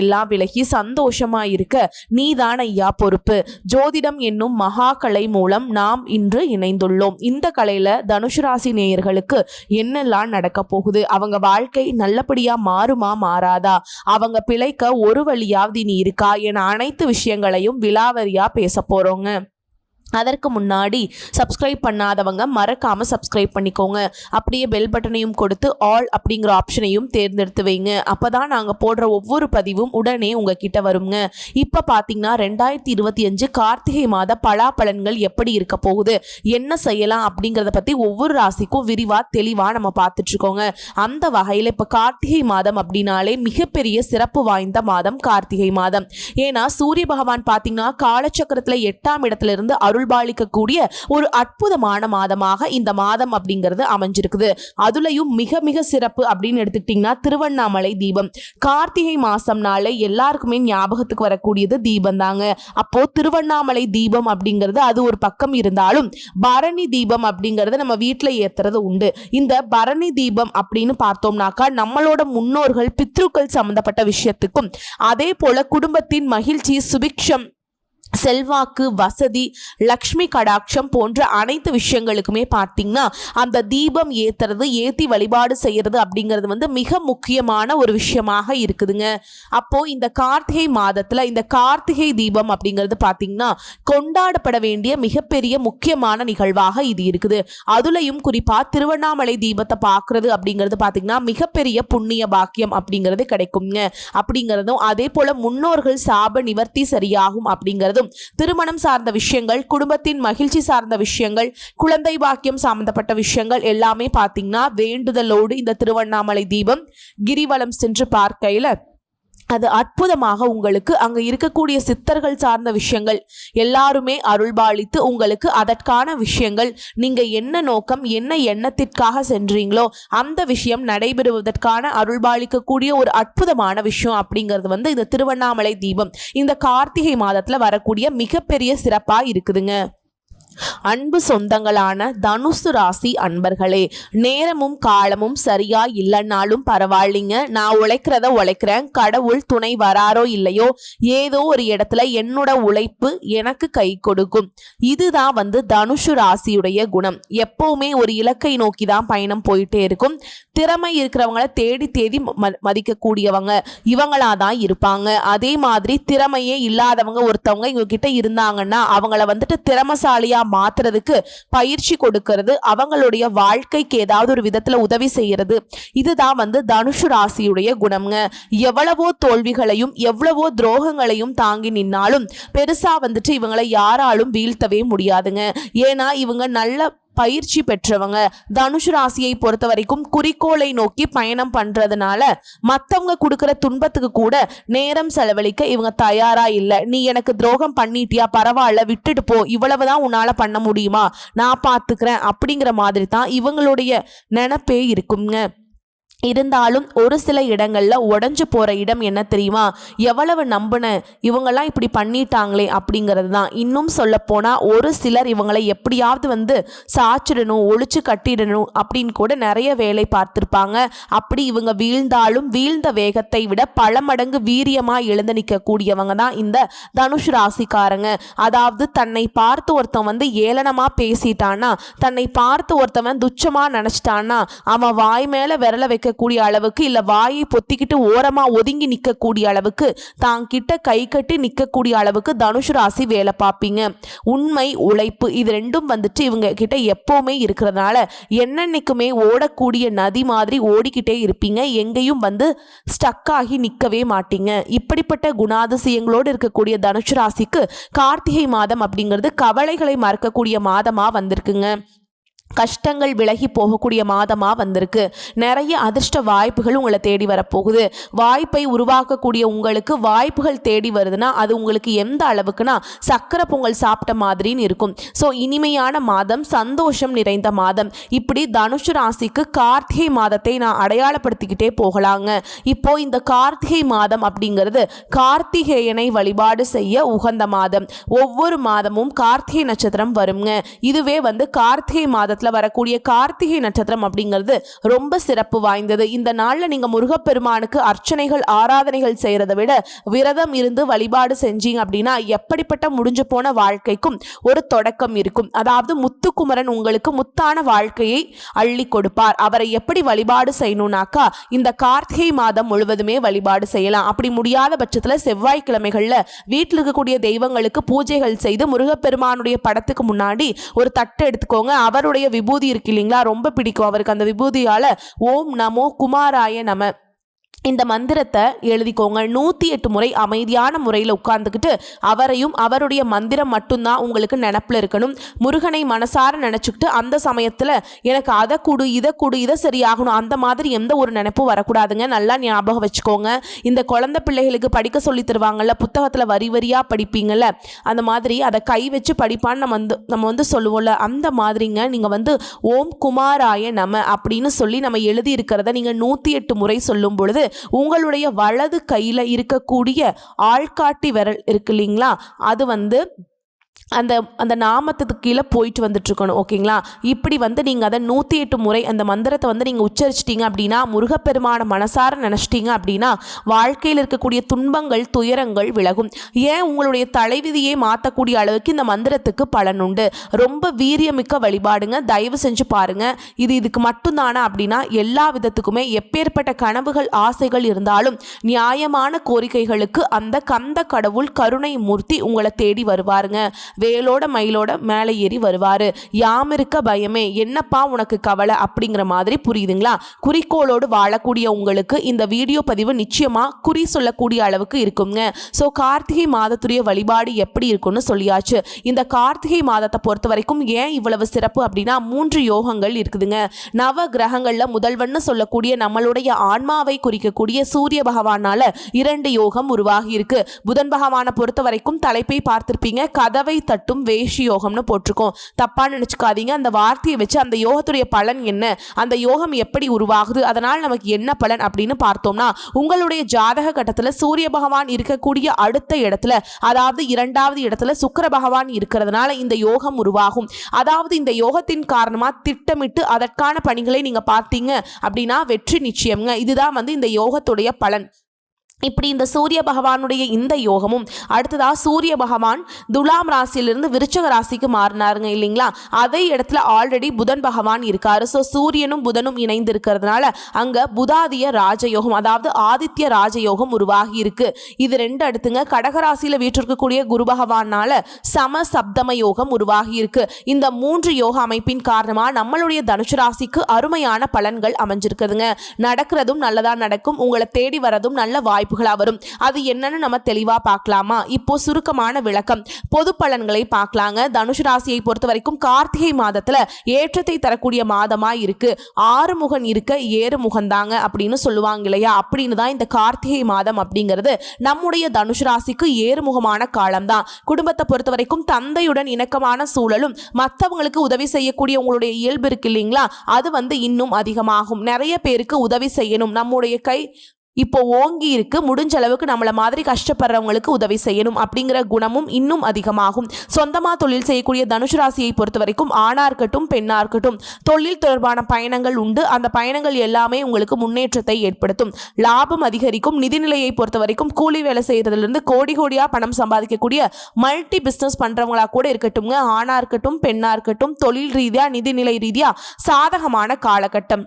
எல்லாம் விலகி சந்தோஷமா இருக்க நீதான் ஐயா பொறுப்பு. ஜோதிடம் என்னும் மகா கலை மூலம் நாம் இன்று இணைந்துள்ளோம். இந்த கலையில தனுசு ராசி நேயர்களுக்கு என்னெல்லாம் நடக்க போகுது? அவங்க வாழ்க்கை நல்லபடியா மாறுமா மாறாதா? அவங்க பிழைக்க ஒரு வழியாவது நீ இருக்கா? என அனைத்து விஷயங்களையும் விலாவரியா பேச போறோங்க. அதற்கு முன்னாடி சப்ஸ்கிரைப் பண்ணாதவங்க மறக்காமல் சப்ஸ்கிரைப் பண்ணிக்கோங்க. அப்படியே பெல் பட்டனையும் கொடுத்து ஆல் அப்படிங்கிற ஆப்ஷனையும் தேர்ந்தெடுத்து வைங்க. அப்போ தான் நாங்கள் போடுற ஒவ்வொரு பதிவும் உடனே உங்ககிட்ட வருங்க. இப்போ பார்த்தீங்கன்னா ரெண்டாயிரத்தி இருபத்தி அஞ்சு கார்த்திகை மாத பலாப்பலன்கள் எப்படி இருக்க போகுது? என்ன செய்யலாம் அப்படிங்கிறத பற்றி ஒவ்வொரு ராசிக்கும் விரிவாக தெளிவாக நம்ம பார்த்துட்ருக்கோங்க அந்த வகையில் இப்போ கார்த்திகை மாதம் அப்படின்னாலே மிகப்பெரிய சிறப்பு வாய்ந்த மாதம் கார்த்திகை மாதம். ஏன்னா சூரிய பகவான் பார்த்தீங்கன்னா காலச்சக்கரத்தில் எட்டாம் இடத்துலேருந்து அருள் அருள்பாலிக்கக்கூடிய ஒரு அற்புதமான மாதமாக இந்த மாதம் அப்படிங்கிறது அமைஞ்சிருக்குது. அதுலயும் மிக மிக சிறப்பு அப்படின்னு எடுத்துக்கிட்டிங்கன்னா திருவண்ணாமலை தீபம். கார்த்திகை மாசம்னாலே எல்லாருக்குமே ஞாபகத்துக்கு வரக்கூடியது தீபம் தாங்க அப்போ திருவண்ணாமலை தீபம் அப்படிங்கிறது அது ஒரு பக்கம் இருந்தாலும் பரணி தீபம் அப்படிங்கிறது நம்ம வீட்டில் ஏத்துறது உண்டு. இந்த பரணி தீபம் அப்படின்னு பார்த்தோம்னாக்கா நம்மளோட முன்னோர்கள் பித்ருக்கள் சம்பந்தப்பட்ட விஷயத்துக்கும் அதே போல குடும்பத்தின் மகிழ்ச்சி சுபிக்ஷம் செல்வாக்கு வசதி லக்ஷ்மி கடாட்சம் போன்ற அனைத்து விஷயங்களுக்குமே பார்த்தீங்கன்னா அந்த தீபம் ஏத்துறது ஏத்தி வழிபாடு செய்யறது அப்படிங்கிறது வந்து மிக முக்கியமான ஒரு விஷயமாக இருக்குதுங்க. அப்போ இந்த கார்த்திகை மாதத்துல இந்த கார்த்திகை தீபம் அப்படிங்கிறது பார்த்தீங்கன்னா கொண்டாடப்பட வேண்டிய மிகப்பெரிய முக்கியமான நிகழ்வாக இது இருக்குது. அதுலயும் குறிப்பா திருவண்ணாமலை தீபத்தை பார்க்கறது அப்படிங்கிறது பார்த்தீங்கன்னா மிகப்பெரிய புண்ணிய பாக்கியம் அப்படிங்கிறது கிடைக்குங்க அப்படிங்கிறதும் அதே போல முன்னோர்கள் சாப நிவர்த்தி சரியாகும் முழுவதும் திருமணம் சார்ந்த விஷயங்கள் குடும்பத்தின் மகிழ்ச்சி சார்ந்த விஷயங்கள் குழந்தை பாக்கியம் சம்பந்தப்பட்ட விஷயங்கள் எல்லாமே பார்த்தீங்கன்னா வேண்டுதலோடு இந்த திருவண்ணாமலை தீபம் கிரிவலம் சென்று பார்க்கையில் அது அற்புதமாக உங்களுக்கு அங்கு இருக்கக்கூடிய சித்தர்கள் சார்ந்த விஷயங்கள் எல்லாருமே அருள்பாலித்து உங்களுக்கு அதற்கான விஷயங்கள் நீங்க என்ன நோக்கம் என்ன எண்ணத்திற்காக சென்றீங்களோ அந்த விஷயம் நடைபெறுவதற்கான அருள்பாலிக்கக்கூடிய ஒரு அற்புதமான விஷயம் அப்படிங்கிறது வந்து இந்த திருவண்ணாமலை தீபம். இந்த கார்த்திகை மாதத்துல வரக்கூடிய மிகப்பெரிய சிறப்பா இருக்குதுங்க. அன்பு சொந்தங்களான தனுசு ராசி அன்பர்களே நேரமும் காலமும் சரியா இல்லைன்னாலும் பரவாயில்லைங்க. நான் உழைக்கிறத உழைக்கிறேன். கடவுள் துணை வராரோ இல்லையோ ஏதோ ஒரு இடத்துல என்னோட உழைப்பு எனக்கு கை கொடுக்கும். இதுதான் வந்து தனுஷு ராசியுடைய குணம். எப்பவுமே ஒரு இலக்கை நோக்கி தான் பயணம் போயிட்டே இருக்கும். திறமை இருக்கிறவங்கள தேடி தேடி ம- மதிக்கக்கூடியவங்க இவங்களா தான் இருப்பாங்க. அதே மாதிரி திறமையே இல்லாதவங்க ஒருத்தவங்க இவங்க கிட்ட இருந்தாங்கன்னா அவங்கள வந்துட்டு திறமசாலியா மாத்துறதுக்கு பயிற்சி கொடுக்கறது அவங்களுடைய வாழ்க்கைக்கு ஏதாவது ஒரு விதத்துல உதவி செய்யறது இதுதான் வந்து தனுஷு ராசியுடைய குணம்ங்க. எவ்வளவோ தோல்விகளையும் எவ்வளவோ துரோகங்களையும் தாங்கி நின்னாலும் பெருசா வந்துட்டு இவங்களை யாராலும் வீழ்த்தவே முடியாதுங்க. ஏன்னா இவங்க நல்ல பயிற்சி பெற்றவங்க. தனுஷ் ராசியை பொறுத்த வரைக்கும் குறிக்கோளை நோக்கி பயணம் பண்றதுனால மத்தவங்க கொடுக்குற துன்பத்துக்கு கூட நேரம் செலவழிக்க இவங்க தயாரா இல்ல. நீ எனக்கு துரோகம் பண்ணிட்டியா? பரவாயில்ல விட்டுட்டு போ. இவ்வளவுதான் உன்னால பண்ண முடியுமா? நான் பாத்துக்கிறேன். அப்படிங்கிற மாதிரி தான் இவங்களுடைய நினப்பே இருக்குங்க. இருந்தாலும் ஒரு சில இடங்களில் உடஞ்சு போகிற இடம் என்ன தெரியுமா? எவ்வளவு நம்பின? இவங்கெல்லாம் இப்படி பண்ணிட்டாங்களே அப்படிங்கிறது தான் இன்னும் சொல்ல ஒரு சிலர் இவங்களை எப்படியாவது வந்து சாச்சிடணும் ஒழிச்சு கட்டிடணும் அப்படின்னு கூட நிறைய வேலை பார்த்துருப்பாங்க. அப்படி இவங்க வீழ்ந்தாலும் வீழ்ந்த வேகத்தை விட பல மடங்கு வீரியமாக எழுந்து நிற்கக்கூடியவங்க தான் இந்த தனுஷ் ராசிக்காரங்க. அதாவது தன்னை பார்த்து ஒருத்தன் வந்து ஏளனமாக பேசிட்டான்னா தன்னை பார்த்து ஒருத்தவன் துச்சமாக நினச்சிட்டான்னா அவன் வாய் மேலே விரல நிற்கக்கூடிய அளவுக்கு இல்லை வாயை பொத்திக்கிட்டு ஓரமாக ஒதுங்கி நிற்கக்கூடிய அளவுக்கு தான் கிட்ட கை கட்டி நிற்கக்கூடிய அளவுக்கு தனுஷ் ராசி வேலை பார்ப்பீங்க. உண்மை உழைப்பு இது ரெண்டும் வந்துட்டு இவங்க கிட்ட எப்போவுமே இருக்கிறதுனால என்னன்னைக்குமே ஓடக்கூடிய நதி மாதிரி ஓடிக்கிட்டே இருப்பீங்க. எங்கேயும் வந்து ஸ்டக் ஆகி நிற்கவே மாட்டீங்க. இப்படிப்பட்ட குணாதிசயங்களோடு இருக்கக்கூடிய தனுஷ் ராசிக்கு கார்த்திகை மாதம் அப்படிங்கிறது கவலைகளை மறக்கக்கூடிய மாதமாக வந்திருக்குங்க. கஷ்டங்கள் விலகி போகக்கூடிய மாதமாக வந்திருக்கு. நிறைய அதிர்ஷ்ட வாய்ப்புகள் உங்களை தேடி வரப்போகுது. வாய்ப்பை உருவாக்கக்கூடிய உங்களுக்கு வாய்ப்புகள் தேடி வருதுன்னா அது உங்களுக்கு எந்த அளவுக்குனா சக்கரை பொங்கல் சாப்பிட்ட மாதிரின்னு இருக்கும். ஸோ இனிமையான மாதம் சந்தோஷம் நிறைந்த மாதம். இப்படி தனுஷு ராசிக்கு கார்த்திகை மாதத்தை நான் அடையாளப்படுத்திக்கிட்டே போகலாங்க. இப்போ இந்த கார்த்திகை மாதம் அப்படிங்கிறது கார்த்திகேயனை வழிபாடு செய்ய உகந்த மாதம். ஒவ்வொரு மாதமும் கார்த்திகை நட்சத்திரம் வருங்க. இதுவே வந்து கார்த்திகை மாதத்தில் வரக்கூடிய கார்த்திகை நட்சத்திரம் அப்படிங்கிறது ரொம்ப சிறப்பு வாய்ந்தது. இந்த நாளில் நீங்கள் முருகப்பெருமானுக்கு அர்ச்சனைகள் ஆராதனைகள் செய்கிறத விட விரதம் இருந்து வழிபாடு செஞ்சீங்க அப்படின்னா எப்படிப்பட்ட முடிஞ்சு போன வாழ்க்கைக்கும் ஒரு தொடக்கம் இருக்கும். அதாவது முத்துக்குமரன் உங்களுக்கு முத்தான வாழ்க்கையை அள்ளி கொடுப்பார். அவரை எப்படி வழிபாடு செய்யணும்னாக்கா இந்த கார்த்திகை மாதம் முழுவதுமே வழிபாடு செய்யலாம். அப்படி முடியாத பட்சத்தில் செவ்வாய்க்கிழமைகளில் வீட்டில் இருக்கக்கூடிய தெய்வங்களுக்கு பூஜைகள் செய்து முருகப்பெருமானுடைய படத்துக்கு முன்னாடி ஒரு தட்டு எடுத்துக்கோங்க. அவருடைய விபூதி இருக்கு இல்லைங்களா? ரொம்ப பிடிக்கும். அவருக்கு அந்த விபூதியால ஓம் நமோ குமாராய நம இந்த மந்திரத்தை எழுதிக்கோங்க. நூற்றி எட்டு முறை அமைதியான முறையில் உட்கார்ந்துக்கிட்டு அவரையும் அவருடைய மந்திரம் மட்டும்தான் உங்களுக்கு நினப்பில் இருக்கணும். முருகனை மனசார நினச்சிக்கிட்டு அந்த சமயத்தில் எனக்கு அதை கொடு இதை கொடு இதை சரியாகணும். அந்த மாதிரி எந்த ஒரு நினப்பும் வரக்கூடாதுங்க. நல்லா ஞாபகம் வச்சுக்கோங்க. இந்த குழந்தை பிள்ளைகளுக்கு படிக்க சொல்லி தருவாங்கள்ல புத்தகத்தில் வரி வரியாக படிப்பீங்கள்ல அந்த மாதிரி அதை கை வச்சு படிப்பான்னு நம்ம வந்து நம்ம வந்து சொல்லுவோம்ல அந்த மாதிரிங்க நீங்கள் வந்து ஓம் குமாராய நம அப்படின்னு சொல்லி நம்ம எழுதி இருக்கிறத நீங்கள் நூற்றி எட்டு முறை சொல்லும் பொழுது உங்களுடைய வலது கையில் இருக்கக்கூடிய ஆள்காட்டி விரல் இருக்கு இல்லைங்களா? அது வந்து அந்த அந்த நாமத்துக்கு கீழே போயிட்டு வந்துட்டுருக்கணும் ஓகேங்களா? இப்படி வந்து நீங்கள் அதை நூற்றி எட்டு முறை அந்த மந்திரத்தை வந்து நீங்கள் உச்சரிச்சிட்டிங்க அப்படின்னா முருகப்பெருமான மனசார நினச்சிட்டிங்க அப்படின்னா வாழ்க்கையில் இருக்கக்கூடிய துன்பங்கள் துயரங்கள் விலகும். ஏன் உங்களுடைய தலைவிதியை மாற்றக்கூடிய அளவுக்கு இந்த மந்திரத்துக்கு பலன் உண்டு? ரொம்ப வீரியமிக்க வழிபாடுங்க. தயவு செஞ்சு பாருங்கள் இது இதுக்கு மட்டும்தானா அப்படின்னா எல்லா விதத்துக்குமே எப்பேற்பட்ட கனவுகள் ஆசைகள் இருந்தாலும் நியாயமான கோரிக்கைகளுக்கு அந்த கந்த கடவுள் கருணை மூர்த்தி உங்களை தேடி வருவாருங்க. வேலோட மயிலோட மேலே ஏறி வருவார். யாம் இருக்க பயமே? என்னப்பா உனக்கு கவலை? அப்படிங்கிற மாதிரி புரியுதுங்களா? குறிக்கோளோடு வாழக்கூடிய உங்களுக்கு இந்த வீடியோ பதிவு நிச்சயமாக குறி சொல்லக்கூடிய அளவுக்கு இருக்குங்க. ஸோ கார்த்திகை மாதத்துடைய வழிபாடு எப்படி இருக்கும்னு சொல்லியாச்சு. இந்த கார்த்திகை மாதத்தை பொறுத்த வரைக்கும் ஏன் இவ்வளவு சிறப்பு அப்படின்னா மூன்று யோகங்கள் இருக்குதுங்க. நவ கிரகங்களில் முதல்வன்னு சொல்லக்கூடிய நம்மளுடைய ஆன்மாவை குறிக்கக்கூடிய சூரிய பகவானால இரண்டு யோகம் உருவாகி இருக்கு. புதன் பகவானை பொறுத்த வரைக்கும் தலைப்பை பார்த்திருப்பீங்க. கதவை தட்டும் வேஷி யோகம்னு போட்டிருக்கோம். தப்பாக நினச்சிக்காதீங்க. அந்த வார்த்தையை வச்சு அந்த யோகத்துடைய பலன் என்ன? அந்த யோகம் எப்படி உருவாகுது? அதனால் நமக்கு என்ன பலன் அப்படின்னு பார்த்தோம்னா உங்களுடைய ஜாதக கட்டத்தில் சூரிய பகவான் இருக்கக்கூடிய அடுத்த இடத்துல அதாவது இரண்டாவது இடத்துல சுக்கர பகவான் இருக்கிறதுனால இந்த யோகம் உருவாகும். அதாவது இந்த யோகத்தின் காரணமாக திட்டமிட்டு அதற்கான பணிகளை நீங்கள் பார்த்தீங்க அப்படின்னா வெற்றி நிச்சயம்ங்க. இதுதான் வந்து இந்த யோகத்துடைய பலன். இப்படி இந்த சூரிய பகவானுடைய இந்த யோகமும் அடுத்ததாக சூரிய பகவான் துலாம் ராசியிலிருந்து விருச்சக ராசிக்கு மாறினாருங்க இல்லைங்களா? அதே இடத்துல ஆல்ரெடி புதன் பகவான் இருக்காரு. ஸோ சூரியனும் புதனும் இணைந்து இருக்கிறதுனால அங்கே புதாதிய ராஜயோகம் அதாவது ஆதித்ய ராஜயோகம் உருவாகி இருக்கு. இது ரெண்டு அடுத்துங்க கடகராசியில் வீற்றிருக்கக்கூடிய குரு பகவானால சம சப்தம யோகம் உருவாகி இருக்கு. இந்த மூன்று யோக அமைப்பின் காரணமாக நம்மளுடைய தனுசு ராசிக்கு அருமையான பலன்கள் அமைஞ்சிருக்குதுங்க. நடக்கிறதும் நல்லதாக நடக்கும். உங்களை தேடி வரதும் நல்ல வாய்ப்பு வாய்ப்புகளா வரும். அது என்னன்னு நம்ம தெளிவா பார்க்கலாமா? இப்போ சுருக்கமான விளக்கம். பொது பலன்களை பார்க்கலாங்க. தனுஷ் ராசியை பொறுத்த வரைக்கும் கார்த்திகை மாதத்துல ஏற்றத்தை தரக்கூடிய மாதமா இருக்கு. ஆறு முகன் இருக்க ஏறு முகந்தாங்க அப்படின்னு சொல்லுவாங்க இல்லையா? அப்படின்னு தான் இந்த கார்த்திகை மாதம் அப்படிங்கிறது நம்முடைய தனுஷ் ராசிக்கு ஏறுமுகமான காலம்தான். குடும்பத்தை பொறுத்த வரைக்கும் தந்தையுடன் இணக்கமான சூழலும் மற்றவங்களுக்கு உதவி செய்யக்கூடிய உங்களுடைய இயல்பு இருக்கு இல்லைங்களா? அது வந்து இன்னும் அதிகமாகும். நிறைய பேருக்கு உதவி செய்யணும். நம்முடைய கை இப்போ ஓங்கி இருக்கு முடிஞ்ச அளவுக்கு நம்மளை மாதிரி கஷ்டப்படுறவங்களுக்கு உதவி செய்யணும் அப்படிங்கிற குணமும் இன்னும் அதிகமாகும். சொந்தமாக தொழில் செய்யக்கூடிய தனுஷ் ராசியை பொறுத்த வரைக்கும் ஆணா இருக்கட்டும் பெண்ணா இருக்கட்டும் தொழில் தொடர்பான பயணங்கள் உண்டு. அந்த பயணங்கள் எல்லாமே உங்களுக்கு முன்னேற்றத்தை ஏற்படுத்தும். லாபம் அதிகரிக்கும். நிதிநிலையை பொறுத்த வரைக்கும் கூலி வேலை செய்யறதுலேருந்து கோடி கோடியாக பணம் சம்பாதிக்கக்கூடிய மல்டி பிஸ்னஸ் பண்ணுறவங்களா கூட இருக்கட்டும்ங்க. ஆணா இருக்கட்டும் பெண்ணா இருக்கட்டும் தொழில் ரீதியாக நிதிநிலை ரீதியாக சாதகமான காலகட்டம்.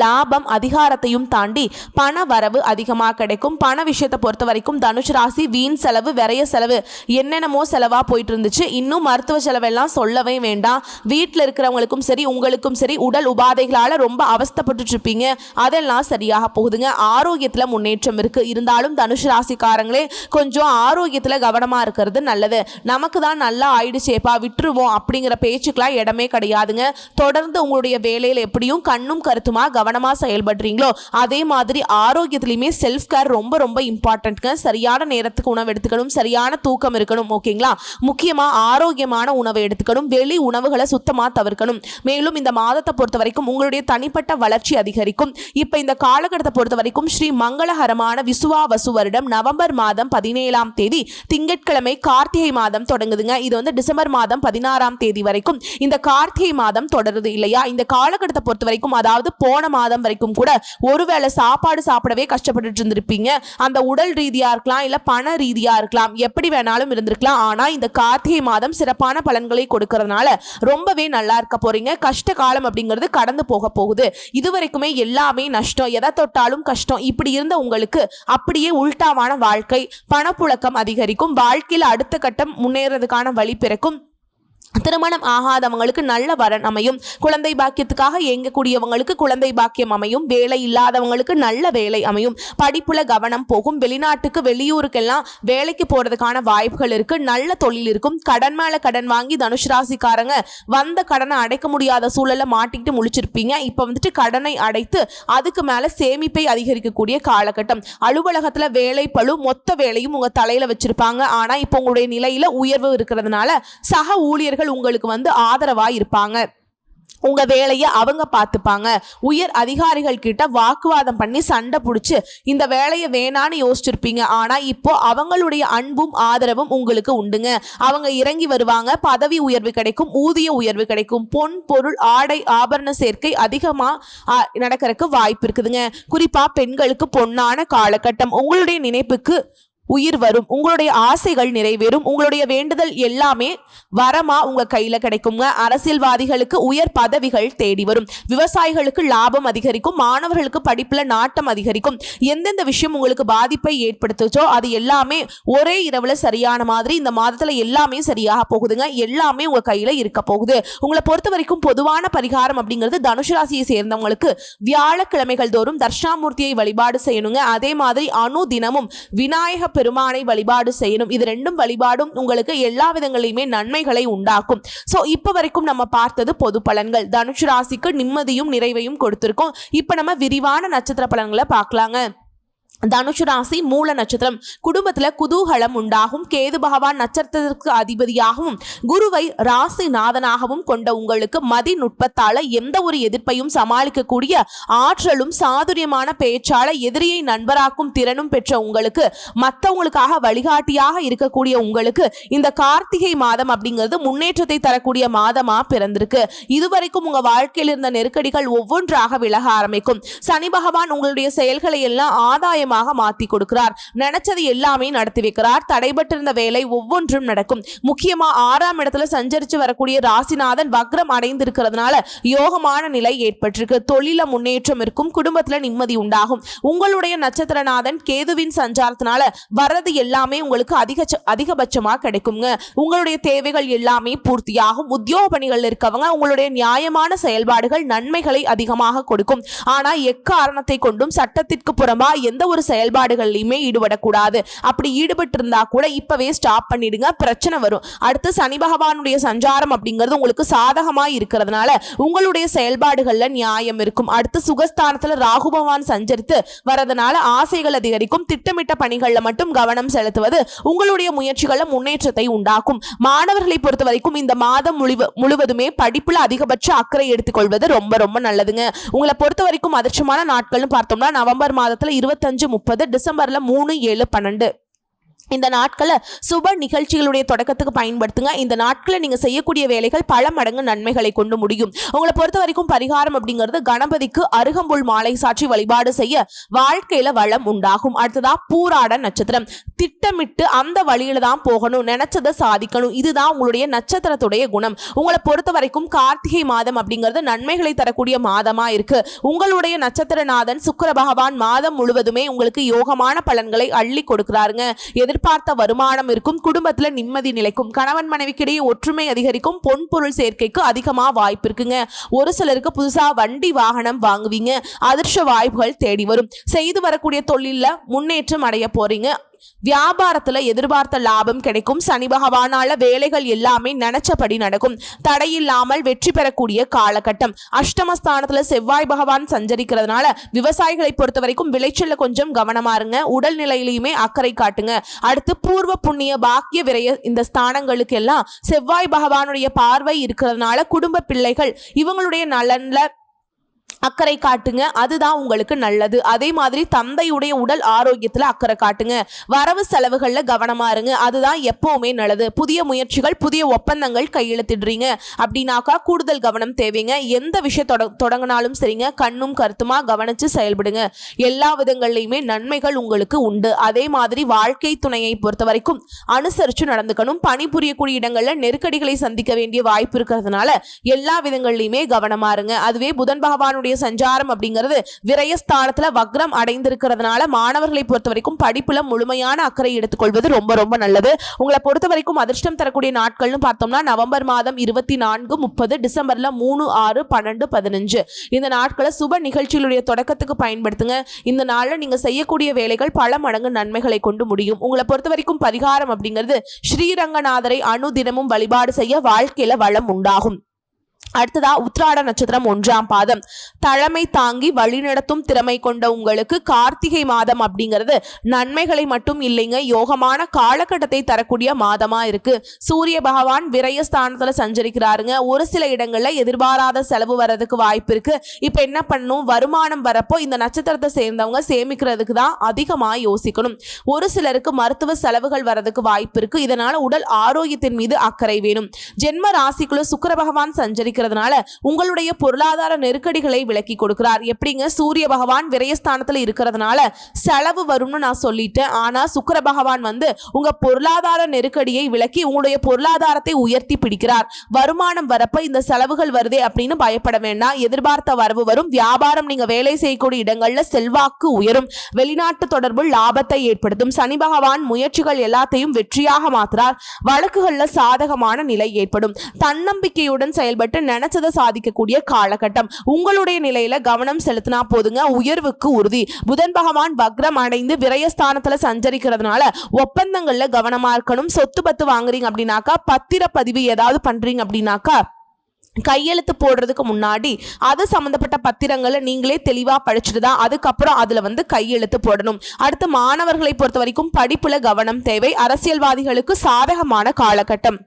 லாபம் அதிகாரத்தையும் தாண்டி பண வரவு அதிகமாக கிடைக்கும். பண விஷயத்தை பொறுத்த வரைக்கும் தனுஷ் ராசி வீண் செலவு விரைய செலவு என்னென்னமோ செலவாக போயிட்டு இருந்துச்சு இன்னும் மருத்துவ செலவெல்லாம் சொல்லவே வேண்டாம். வீட்டில் இருக்கிறவங்களுக்கும் சரி உங்களுக்கும் சரி உடல் உபாதைகளால் ரொம்ப அவஸ்தைப்பட்டுட்டு இருப்பீங்க அதெல்லாம் சரியாக போகுதுங்க. ஆரோக்கியத்தில் முன்னேற்றம் இருக்குது இருந்தாலும் தனுஷ் ராசிக்காரங்களே கொஞ்சம் ஆரோக்கியத்தில் கவனமாக இருக்கிறது நல்லது. நமக்கு தான் நல்லா ஆயிடுச்சேப்பா விட்டுருவோம் அப்படிங்கிற பேச்சுக்கெல்லாம் இடமே கிடையாதுங்க. தொடர்ந்து உங்களுடைய வேலையில் எப்படியும் கண்ணும் கருத்துமா கவனமா செயல்படுறீங்களோ அதே மாதிரி ஆரோக்கியத்திலையுமே செல்ஃப் கேர் ரொம்ப ரொம்ப இம்பார்ட்டன்ட்ங்க சரியான நேரத்துக்கு உணவு எடுத்துக்கணும் சரியான தூக்கம் இருக்கணும் ஓகேங்களா? முக்கியமா ஆரோக்கியமான உணவை எடுத்துக்கணும் வெளி உணவுகளை சுத்தமா தவிர்க்கணும். மேலும் இந்த மாதத்தை பொறுத்த வரைக்கும் உங்களுடைய தனிப்பட்ட வளர்ச்சி அதிகரிக்கும். இப்ப இந்த காலகட்டத்தை பொறுத்த வரைக்கும் ஸ்ரீ மங்களகரமான விசுவா வசு வருடம் நவம்பர் மாதம் பதினேழாம் தேதி திங்கட்கிழமை கார்த்திகை மாதம் தொடங்குதுங்க. இது வந்து டிசம்பர் மாதம் பதினாறாம் தேதி வரைக்கும். இந்த கார்த்திகை மாதம் தொடருது இல்லையா? இந்த காலகட்டத்தை பொறுத்த வரைக்கும் அதாவது போன மாதம் வரைக்கும் கூட ஒருவேளை சாப்பாடு சாப்பிடவே கஷ்டப்பட்டுட்டு இருந்திருப்பீங்க. அந்த உடல் ரீதியா இருக்கலாம் இல்ல பண ரீதியா இருக்கலாம் எப்படி வேணாலும் இருந்திருக்கலாம். ஆனா இந்த கார்த்திகை மாதம் சிறப்பான பலன்களை கொடுக்கறதுனால ரொம்பவே நல்லா இருக்க போறீங்க. கஷ்ட காலம் அப்படிங்கிறது கடந்து போக போகுது. இது வரைக்குமே எல்லாமே நஷ்டம். எதை தொட்டாலும் கஷ்டம். இப்படி இருந்த உங்களுக்கு அப்படியே உல்டாவான வாழ்க்கை பணப்புழக்கம் அதிகரிக்கும். வாழ்க்கையில் அடுத்த கட்டம் முன்னேறதுக்கான வழி பிறக்கும். திருமணம் ஆகாதவங்களுக்கு நல்ல வரன் அமையும். குழந்தை பாக்கியத்துக்காக இயங்கக்கூடியவங்களுக்கு குழந்தை பாக்கியம் அமையும். வேலை இல்லாதவங்களுக்கு நல்ல வேலை அமையும். படிப்புல கவனம் போகும். வெளிநாட்டுக்கு வெளியூருக்கெல்லாம் வேலைக்கு போறதுக்கான வாய்ப்புகள் இருக்கு. நல்ல தொழில் இருக்கும். கடன் மேல கடன் வாங்கி தனுஷ் ராசிக்காரங்க வந்த கடனை அடைக்க முடியாத சூழல்ல மாட்டிக்கிட்டு முழிச்சிருப்பீங்க. இப்ப வந்துட்டு கடனை அடைத்து அதுக்கு மேல சேமிப்பை அதிகரிக்கக்கூடிய காலகட்டம். அலுவலகத்துல வேலை பளு மொத்த வேலையும் உங்க தலையில வச்சிருப்பாங்க. ஆனா இப்போ உங்களுடைய நிலையில உயர்வு இருக்கிறதுனால சக ஊழியர்கள் உங்களுக்கு வந்து ஆதரவா இருப்பாங்க உங்க வேலையை அவங்க பார்த்துப்பாங்க. உயர் அதிகாரிகள் கிட்ட வாக்குவாதம் பண்ணி சண்டை பிடிச்சி இந்த வேலையை வேணான்னு யோசிச்சிருப்பீங்க. ஆனா இப்போ அவங்களுடைய அன்பும் ஆதரவும் உங்களுக்கு உண்டுங்க. அவங்க இறங்கி வருவாங்க. பதவி உயர்வு கிடைக்கும் ஊதிய உயர்வு கிடைக்கும். பொன் பொருள் ஆடை ஆபரண சேர்க்கை அதிகமா நடக்கிறதுக்கு வாய்ப்பு இருக்குதுங்க. குறிப்பா பெண்களுக்கு பொன்னான காலகட்டம். உங்களுடைய நினைப்புக்கு உயிர் வரும். உங்களுடைய ஆசைகள் நிறைவேறும். உங்களுடைய வேண்டுதல் எல்லாமே வரமா உங்க கையில கிடைக்குங்க. அரசியல்வாதிகளுக்கு உயர் பதவிகள் தேடி வரும். விவசாயிகளுக்கு லாபம் அதிகரிக்கும். மாணவர்களுக்கு படிப்புல நாட்டம் அதிகரிக்கும். எந்தெந்த விஷயம் உங்களுக்கு பாதிப்பை ஏற்படுத்துச்சோ அது எல்லாமே ஒரே இரவுல சரியான மாதிரி இந்த மாதத்துல எல்லாமே சரியாக போகுதுங்க. எல்லாமே உங்க கையில இருக்க போகுது. உங்களை பொறுத்த வரைக்கும் பொதுவான பரிகாரம் அப்படிங்கிறது தனுஷ் ராசியை சேர்ந்தவங்களுக்கு வியாழக்கிழமைகள் தோறும் தர்ஷாமூர்த்தியை வழிபாடு செய்யணுங்க. அதே மாதிரி அணு தினமும் விநாயக பெருமானை வழிபாடு செய்யணும். இது ரெண்டும் வழிபாடும் உங்களுக்கு எல்லா விதங்களையுமே நன்மைகளை உண்டாக்கும். ஸோ இப்போ வரைக்கும் நம்ம பார்த்தது பொது பலன்கள். தனுஷ் ராசிக்கு நிம்மதியும் நிறைவையும் கொடுத்துருக்கோம். இப்போ நம்ம விரிவான நட்சத்திர பலன்களை பார்க்கலாங்க. தனுஷ் ராசி மூல நட்சத்திரம். குடும்பத்தில் குதூகலம் உண்டாகும். கேது பகவான் நட்சத்திரத்திற்கு அதிபதியாகவும் குருவை ராசி நாதனாகவும் கொண்ட உங்களுக்கு மதி நுட்பத்தால எந்த ஒரு எதிர்ப்பையும் சமாளிக்கக்கூடிய ஆற்றலும் சாதுரியமான பேச்சால எதிரியை நண்பராக்கும் திறனும் பெற்ற உங்களுக்கு மற்றவங்களுக்காக வழிகாட்டியாக இருக்கக்கூடிய உங்களுக்கு இந்த கார்த்திகை மாதம் அப்படிங்கிறது முன்னேற்றத்தை தரக்கூடிய மாதமா பிறந்திருக்கு. இதுவரைக்கும் உங்க வாழ்க்கையில் இருந்த நெருக்கடிகள் ஒவ்வொன்றாக விலக ஆரம்பிக்கும். சனி பகவான் உங்களுடைய செயல்களை எல்லாம் ஆதாயம் ஆதாயமாக மாத்தி கொடுக்கிறார். நினைச்சது எல்லாமே நடத்தி வைக்கிறார். தடைபட்டிருந்த வேலை ஒவ்வொன்றும் நடக்கும். முக்கியமா ஆறாம் இடத்துல சஞ்சரிச்சு வரக்கூடிய ராசிநாதன் வக்ரம் அடைந்திருக்கிறதுனால யோகமான நிலை ஏற்பட்டிருக்கு. தொழில முன்னேற்றம் இருக்கும். குடும்பத்துல நிம்மதி உண்டாகும். உங்களுடைய நட்சத்திரநாதன் கேதுவின் சஞ்சாரத்தினால வர்றது எல்லாமே உங்களுக்கு அதிக அதிகபட்சமா கிடைக்குங்க. உங்களுடைய தேவைகள் எல்லாமே பூர்த்தியாகும். உத்தியோக பணிகள் இருக்கவங்க உங்களுடைய நியாயமான செயல்பாடுகள் நன்மைகளை அதிகமாக கொடுக்கும். ஆனா எக்காரணத்தை கொண்டும் சட்டத்திற்கு புறமா எந்த ஒரு ஒரு செயல்பாடுகள்லையுமே ஈடுபடக்கூடாது. அப்படி ஈடுபட்டு இருந்தா கூட இப்பவே ஸ்டாப் பண்ணிடுங்க பிரச்சனை வரும். அடுத்து சனி பகவானுடைய சஞ்சாரம் அப்படிங்கிறது உங்களுக்கு சாதகமாக இருக்கிறதுனால உங்களுடைய செயல்பாடுகளில் நியாயம் இருக்கும். அடுத்து சுகஸ்தானத்தில் ராகு பகவான் சஞ்சரித்து வரதுனால ஆசைகள் அதிகரிக்கும். திட்டமிட்ட பணிகளில் மட்டும் கவனம் செலுத்துவது உங்களுடைய முயற்சிகளில் முன்னேற்றத்தை உண்டாக்கும். மாணவர்களை பொறுத்த வரைக்கும் இந்த மாதம் முழுவதுமே படிப்புல அதிகபட்ச அக்கறை எடுத்துக்கொள்வது ரொம்ப ரொம்ப நல்லதுங்க. உங்களை பொறுத்த வரைக்கும் அதிர்ஷ்டமான நாட்கள்னு பார்த்தோம்னா நவம்பர் மாதத்துல இருபத்தஞ்சு முப்பது டிசம்பர்ல மூணு ஏழு பன்னெண்டு. இந்த நாட்களை சுப நிகழ்ச்சிகளுடைய தொடக்கத்துக்கு பயன்படுத்துங்க. இந்த நாட்களை நீங்கள் செய்யக்கூடிய வேலைகள் பல மடங்கு நன்மைகளை கொண்டு முடியும். உங்களை பொறுத்த வரைக்கும் பரிகாரம் அப்படிங்கிறது கணபதிக்கு அருகம்புல் மாலை சாற்றி வழிபாடு செய்ய வாழ்க்கையில வளம் உண்டாகும். அடுத்ததா பூராட நட்சத்திரம். திட்டமிட்டு அந்த வழியில தான் போகணும் நினைச்சதை சாதிக்கணும். இதுதான் உங்களுடைய நட்சத்திரத்துடைய குணம். உங்களை பொறுத்த வரைக்கும் கார்த்திகை மாதம் அப்படிங்கிறது நன்மைகளை தரக்கூடிய மாதமா இருக்கு. உங்களுடைய நட்சத்திரநாதன் சுக்கர பகவான் மாதம் முழுவதுமே உங்களுக்கு யோகமான பலன்களை அள்ளி கொடுக்கிறாருங்க. எதிர்பார்த்த வருமானம் இருக்கும் குடும்பத்தில் நிம்மதி நிலைக்கும் கணவன் மனைவிக்கிடையே ஒற்றுமை அதிகரிக்கும் பொன் பொருள் சேர்க்கைக்கு அதிகமா வாய்ப்பு இருக்குங்க. ஒரு சிலருக்கு புதுசா வண்டி வாகனம் வாங்குவீங்க அதிர்ஷ்ட வாய்ப்புகள் தேடி வரும். செய்து வரக்கூடிய தொழிலில் முன்னேற்றம் அடைய போறீங்க. வியாபாரத்துல எதிர்பார்த்த லாபம் கிடைக்கும். சனி பகவானால வேலைகள் எல்லாமே நினைச்சபடி நடக்கும். தடையில்லாமல் வெற்றி பெறக்கூடிய காலகட்டம். அஷ்டமஸ்தானத்துல செவ்வாய் பகவான் சஞ்சரிக்கிறதுனால விவசாயிகளை பொறுத்த வரைக்கும் விளைச்சல்ல கொஞ்சம் கவனமா இருங்க. உடல் நிலையிலையுமே அக்கறை காட்டுங்க. அடுத்து பூர்வ புண்ணிய பாக்கிய விரைய இந்த ஸ்தானங்களுக்கு எல்லாம் செவ்வாய் பகவானுடைய பார்வை இருக்கிறதுனால குடும்ப பிள்ளைகள் இவங்களுடைய நலன்ல அக்கறை காட்டுங்க. அதுதான் உங்களுக்கு நல்லது. அதே மாதிரி தந்தையுடைய உடல் ஆரோக்கியத்தில் அக்கறை காட்டுங்க. வரவு செலவுகளில் கவனமா இருங்க. அதுதான் எப்போவுமே நல்லது. புதிய முயற்சிகள் புதிய ஒப்பந்தங்கள் கையெழுத்திடுறீங்க. அப்படின்னாக்கா கூடுதல் கவனம் தேவைங்க. எந்த விஷயம் தொட தொடங்கினாலும் சரிங்க. கண்ணும் கருத்துமாக கவனித்து செயல்படுங்க. எல்லா விதங்கள்லையுமே நன்மைகள் உங்களுக்கு உண்டு. அதே மாதிரி வாழ்க்கை துணையை பொறுத்த வரைக்கும் அனுசரித்து நடந்துக்கணும். பணிபுரியக்கூடிய இடங்களில் நெருக்கடிகளை சந்திக்க வேண்டிய வாய்ப்பு இருக்கிறதுனால எல்லா விதங்கள்லையுமே கவனமா இருங்க. அதுவே புதன் சந்திரனுடைய சஞ்சாரம் அப்படிங்கிறது விரயஸ்தானத்துல வக்ரம் அடைந்திருக்கிறதுனால மாணவர்களை பொறுத்த வரைக்கும் படிப்புல முழுமையான அக்கறை எடுத்துக்கொள்வது ரொம்ப ரொம்ப நல்லது. உங்களை பொறுத்த வரைக்கும் அதிர்ஷ்டம் தரக்கூடிய நாட்கள்னு பார்த்தோம்னா நவம்பர் மாதம் இருபத்தி நான்கு முப்பது டிசம்பர்ல மூணு ஆறு பன்னெண்டு பதினஞ்சு. இந்த நாட்களை சுப நிகழ்ச்சிகளுடைய தொடக்கத்துக்கு பயன்படுத்துங்க. இந்த நாளில் நீங்க செய்யக்கூடிய வேலைகள் பல மடங்கு நன்மைகளை கொண்டு முடியும். உங்களை பொறுத்த வரைக்கும் பரிகாரம் அப்படிங்கிறது ஸ்ரீரங்கநாதரை அனுதினமும் வழிபாடு செய்ய வாழ்க்கையில வளம் உண்டாகும். அடுத்ததா உத்ராட நட்சத்திரம் ஒன்றாம் பாதம். தலைமை தாங்கி வழிநடத்தும் திறமை கொண்ட உங்களுக்கு கார்த்திகை மாதம் அப்படிங்கிறது நன்மைகளை மட்டும் இல்லைங்க யோகமான காலகட்டத்தை தரக்கூடிய மாதமா இருக்கு. சூரிய பகவான் விரயஸ்தானத்துல சஞ்சரிக்கிறாருங்க. ஒரு சில இடங்கள்ல எதிர்பாராத செலவு வர்றதுக்கு வாய்ப்பு இருக்கு. இப்ப என்ன பண்ணணும் வருமானம் வரப்போ இந்த நட்சத்திரத்தை சேர்ந்தவங்க சேமிக்கிறதுக்கு தான் அதிகமா யோசிக்கணும். ஒரு சிலருக்கு மருத்துவ செலவுகள் வர்றதுக்கு வாய்ப்பு இருக்கு. இதனால உடல் ஆரோக்கியத்தின் மீது அக்கறை வேணும். ஜென்ம ராசிக்குள்ள சுக்கர பகவான் இருக்கிறதுனால உங்களுடைய பொருளாதார நெருக்கடிகளை விளக்கி கொடுக்கிறார். எப்படிங்க? சூரிய பகவான் விரயஸ்தானத்தில் இருக்கிறதுனால செலவு வரும்னு நான் சொல்லிட்டேன். ஆனால் சுக்கர பகவான் வந்து உங்க பொருளாதார நெருக்கடியை விளக்கி உங்களுடைய பொருளாதாரத்தை உயர்த்தி பிடிக்கிறார். வருமானம் வரப்ப இந்த செலவுகள் வருதே அப்படின்னு பயப்பட வேண்டாம். எதிர்பார்த்த வரவு வரும். வியாபாரம் நீங்க வேலை செய்யக்கூடிய இடங்கள்ல செல்வாக்கு உயரும். வெளிநாட்டு தொடர்பு லாபத்தை ஏற்படுத்தும். சனி பகவான் முயற்சிகள் எல்லாத்தையும் வெற்றியாக மாற்றுறார் வழக்குகள்ல சாதகமான நிலை ஏற்படும். தன்னம்பிக்கையுடன் செயல்பட்டு நினைச்சதை சாதிக்கக்கூடிய காலகட்டம். உங்களுடைய நிலையில கவனம் செலுத்தினா போதுங்க உயர்வுக்கு உறுதி. புதன் பகவான் வக்ரம் அடைந்து விரயஸ்தானத்துல சஞ்சரிக்கிறதுனால ஒப்பந்தங்கள்ல கவனமா இருக்கணும். சொத்து பத்து வாங்குறீங்க அப்படின்னாக்கா பத்திரப்பதிவு ஏதாவது பண்றீங்க அப்படின்னாக்கா கையெழுத்து போடுறதுக்கு முன்னாடி அது சம்மந்தப்பட்ட பத்திரங்களை நீங்களே தெளிவாக படிச்சுட்டு தான் அதுக்கப்புறம் அதில் வந்து கையெழுத்து போடணும். அடுத்து மாணவர்களை பொறுத்த வரைக்கும் படிப்புல கவனம் தேவை. அரசியல்வாதிகளுக்கு சாதகமான காலகட்டம்.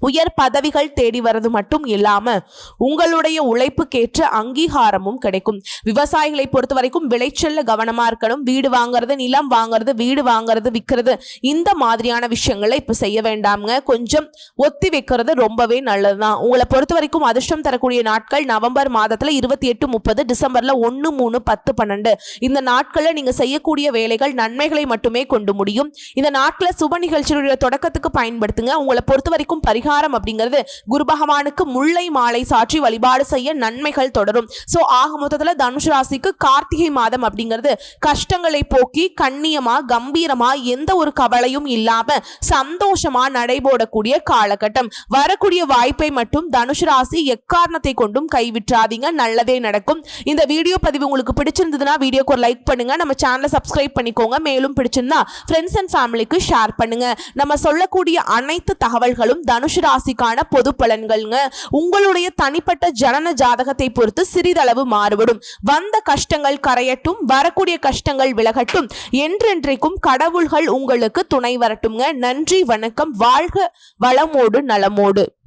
உயர் பதவிகள் தேடி வர்றது மட்டும் இல்லாம உங்களுடைய உழைப்புக்கேற்ற அங்கீகாரமும் கிடைக்கும். விவசாயிகளை பொறுத்த வரைக்கும் விளைச்சல்ல கவனமா இருக்கணும். வீடு வாங்குறது நிலம் வாங்குறது வீடு வாங்குறது விற்கிறது இந்த மாதிரியான விஷயங்களை இப்ப செய்ய வேண்டாம்ங்க. கொஞ்சம் ஒத்தி வைக்கிறது ரொம்பவே நல்லதுதான். உங்களை பொறுத்த வரைக்கும் அதிர்ஷ்டம் தரக்கூடிய நாட்கள் நவம்பர் மாதத்துல இருபத்தி எட்டு முப்பது டிசம்பர்ல ஒன்று மூணு பத்து பன்னெண்டு. இந்த நாட்களில் நீங்க செய்யக்கூடிய வேலைகள் நன்மைகளை மட்டுமே கொண்டு முடியும். இந்த நாட்களை சுப நிகழ்ச்சியுடைய தொடக்கத்துக்கு பயன்படுத்துங்க. உங்களை பொறுத்த வரைக்கும் பரிகாரம் அப்படிங்கிறது குரு பகவானுக்கு முல்லை மாலை சாற்றி வழிபாடு செய்ய நன்மைகள் தொடரும். ஸோ ஆக மொத்தத்தில் தனுஷ் ராசிக்கு கார்த்திகை மாதம் அப்படிங்கிறது கஷ்டங்களை போக்கி கண்ணியமா கம்பீரமா எந்த ஒரு கவலையும் இல்லாம சந்தோஷமா நடைபோடக்கூடிய காலகட்டம். வரக்கூடிய வாய்ப்பை மட்டும் தனுஷ் ராசி எக்காரணத்தை கொண்டும் கைவிட்றாதீங்க நல்லதே நடக்கும். இந்த வீடியோ பதிவு உங்களுக்கு பிடிச்சிருந்ததுன்னா வீடியோக்கு ஒரு லைக் பண்ணுங்க. நம்ம சேனலை சப்ஸ்கிரைப் பண்ணிக்கோங்க. மேலும் பிடிச்சிருந்தா ஃப்ரெண்ட்ஸ் அண்ட் ஃபேமிலிக்கு ஷேர் பண்ணுங்க. நம்ம சொல்லக்கூடிய அனைத்து தகவல்களும் தனுஷ் ராசிக்கான பொது பலன்கள்ங்க. உங்களுடைய தனிப்பட்ட ஜனன ஜாதகத்தை பொறுத்து சிறிதளவு மாறுபடும். வந்த கஷ்டங்கள் கரையட்டும் வரக்கூடிய கஷ்டங்கள் விலகட்டும். என்றென்றைக்கும் கடவுள்கள் உங்களுக்கு துணை வரட்டும்ங்க. நன்றி வணக்கம். வாழ்க வளமோடு நலமோடு.